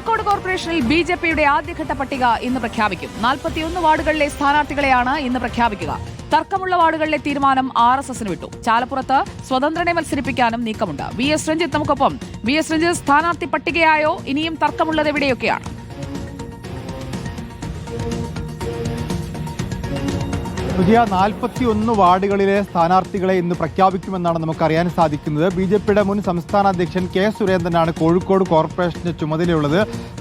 കോഴിക്കോട് കോർപ്പറേഷനിൽ B J പിയുടെ ആദ്യഘട്ട പട്ടിക ഇന്ന് പ്രഖ്യാപിക്കും. നാൽപ്പത്തിയൊന്ന് വാർഡുകളിലെ സ്ഥാനാർത്ഥികളെയാണ് ഇന്ന് പ്രഖ്യാപിക്കുക. തർക്കമുള്ള വാർഡുകളിലെ തീരുമാനം ആർ എസ് എസിന് വിട്ടു. ചാലപ്പുറത്ത് സ്വതന്ത്രനെ മത്സരിപ്പിക്കാനും നീക്കമുണ്ട്. വി എസ് രഞ്ജിത്ത് നമുക്കൊപ്പം. വി എസ് രഞ്ജിത്ത് സ്ഥാനാർത്ഥി പട്ടികയായോ? ഇനിയും തർക്കമുള്ളത് എവിടെയൊക്കെയാണ്? പുതിയ നാൽപ്പത്തി ഒന്ന് വാർഡുകളിലെ സ്ഥാനാർത്ഥികളെ ഇന്ന് പ്രഖ്യാപിക്കുമെന്നാണ് നമുക്കറിയാൻ സാധിക്കുന്നത്. ബി ജെ പിയുടെ മുൻ സംസ്ഥാന അധ്യക്ഷൻ കെ സുരേന്ദ്രനാണ് കോഴിക്കോട് കോർപ്പറേഷന്റെ ചുമതലയുള്ളത്.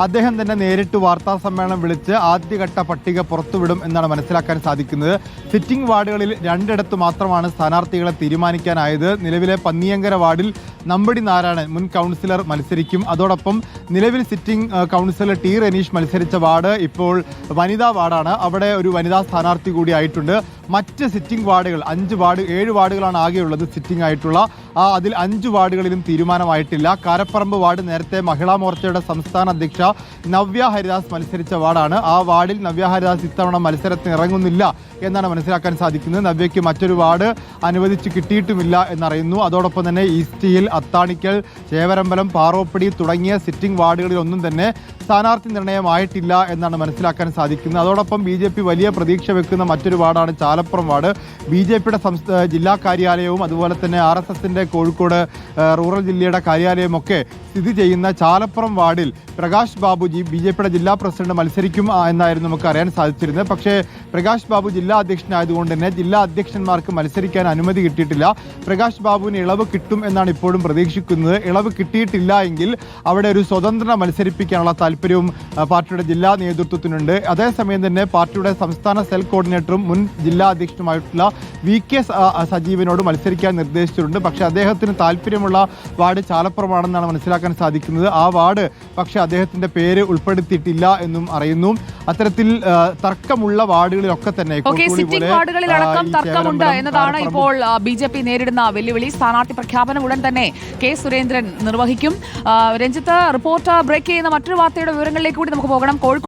അദ്ദേഹം തന്നെ നേരിട്ട് വാർത്താ സമ്മേളനം വിളിച്ച് ആദ്യഘട്ട പട്ടിക പുറത്തുവിടും എന്നാണ് മനസ്സിലാക്കാൻ സാധിക്കുന്നത്. സിറ്റിംഗ് വാർഡുകളിൽ രണ്ടിടത്ത് മാത്രമാണ് സ്ഥാനാർത്ഥികളെ തീരുമാനിക്കാനായത്. നിലവിലെ പന്നിയങ്കര വാർഡിൽ നമ്പടി നാരായണൻ മുൻ കൗൺസിലർ മത്സരിക്കും. അതോടൊപ്പം നിലവിൽ സിറ്റിംഗ് കൗൺസിലർ ടി റനീഷ് മത്സരിച്ച വാർഡ് ഇപ്പോൾ വനിതാ വാർഡാണ്. അവിടെ ഒരു വനിതാ സ്ഥാനാർത്ഥി കൂടി ആയിട്ടുണ്ട്. മറ്റ് സിറ്റിംഗ് വാർഡുകൾ അഞ്ച് വാർഡ് ഏഴ് വാർഡുകളാണ് ആകെയുള്ളത് സിറ്റിംഗ് ആയിട്ടുള്ള അതിൽ അഞ്ച് വാർഡുകളിലും തീരുമാനമായിട്ടില്ല. കാരപ്പറമ്പ് വാർഡ് നേരത്തെ മഹിളാ മോർച്ചയുടെ സംസ്ഥാന അധ്യക്ഷ നവ്യ ഹരിദാസ് മത്സരിച്ച വാർഡാണ്. ആ വാർഡിൽ നവ്യ ഹരിദാസ് ഇത്തവണ മത്സരത്തിന് ഇറങ്ങുന്നില്ല എന്നാണ് മനസ്സിലാക്കാൻ സാധിക്കുന്നത്. നവ്യയ്ക്ക് മറ്റൊരു വാർഡ് അനുവദിച്ച് കിട്ടിയിട്ടുമില്ല എന്നറിയുന്നു. അതോടൊപ്പം തന്നെ ഈസ്റ്റിയിൽ അത്താണിക്കൽ ചേവരമ്പലം പാറോപ്പടി തുടങ്ങിയ സിറ്റിംഗ് വാർഡുകളിൽ ഒന്നും തന്നെ സ്ഥാനാർത്ഥി നിർണയമായിട്ടില്ല എന്നാണ് മനസ്സിലാക്കാൻ സാധിക്കുന്നത്. അതോടൊപ്പം ബി വലിയ പ്രതീക്ഷ വെക്കുന്ന മറ്റൊരു വാർഡാണ് ചാലപ്പുറം വാർഡ്. ബി ജെ പിയുടെ ജില്ലാ കാര്യാലയവും അതുപോലെ തന്നെ ആർ എസ് എസിന്റെ കോഴിക്കോട് റൂറൽ ജില്ലയുടെ കാര്യാലയമൊക്കെ സ്ഥിതി ചെയ്യുന്ന ചാലപ്പുറം വാർഡിൽ പ്രകാശ് ബാബുജി ബി ജെ പിയുടെ ജില്ലാ പ്രസിഡന്റ് മത്സരിക്കും എന്നായിരുന്നു നമുക്ക് അറിയാൻ സാധിച്ചിരുന്നത്. പക്ഷേ പ്രകാശ് ബാബു ജില്ലാ അധ്യക്ഷനായതുകൊണ്ട് തന്നെ ജില്ലാ അധ്യക്ഷന്മാർക്ക് മത്സരിക്കാൻ അനുമതി കിട്ടിയിട്ടില്ല. പ്രകാശ് ബാബുവിന് ഇളവ് കിട്ടും എന്നാണ് ഇപ്പോഴും പ്രതീക്ഷിക്കുന്നത്. ഇളവ് കിട്ടിയിട്ടില്ല എങ്കിൽ അവിടെ ഒരു സ്വതന്ത്ര മത്സരിപ്പിക്കാനുള്ള താല്പര്യവും പാർട്ടിയുടെ ജില്ലാ നേതൃത്വത്തിനുണ്ട്. അതേസമയം തന്നെ പാർട്ടിയുടെ സംസ്ഥാന സെൽ കോർഡിനേറ്ററും മുൻ ജില്ലാ അധ്യക്ഷനുമായിട്ടുള്ള വി കെ സജീവിനോട് മത്സരിക്കാൻ നിർദ്ദേശിച്ചിട്ടുണ്ട്. പക്ഷേ അദ്ദേഹത്തിന് താല്പര്യമുള്ള വാർഡ് ചാലപ്പുറമാണെന്നാണ് മനസ്സിലാക്കാൻ സാധിക്കുന്നത്. ആ വാർഡ് പക്ഷേ അദ്ദേഹത്തിന്റെ പേര് ഉൾപ്പെടുത്തിയിട്ടില്ല എന്നും അറിയുന്നു. അത്തരത്തിൽ തർക്കമുള്ള വാർഡുകളിലൊക്കെ തന്നെ സിറ്റിംഗ് വാർഡുകളിലടക്കം തർക്കമുണ്ട് എന്നതാണ് ഇപ്പോൾ ബി ജെ പി നേരിടുന്ന വെല്ലുവിളി. സ്ഥാനാർത്ഥി പ്രഖ്യാപനം ഉടൻ തന്നെ കെ സുരേന്ദ്രൻ നിർവഹിക്കും. രഞ്ജിത്ത് റിപ്പോർട്ട് ബ്രേക്ക് ചെയ്യുന്ന മറ്റൊരു വാർത്തയുടെ വിവരങ്ങളിലേക്ക് കൂടി നമുക്ക് പോകണം. കോഴിക്കോട്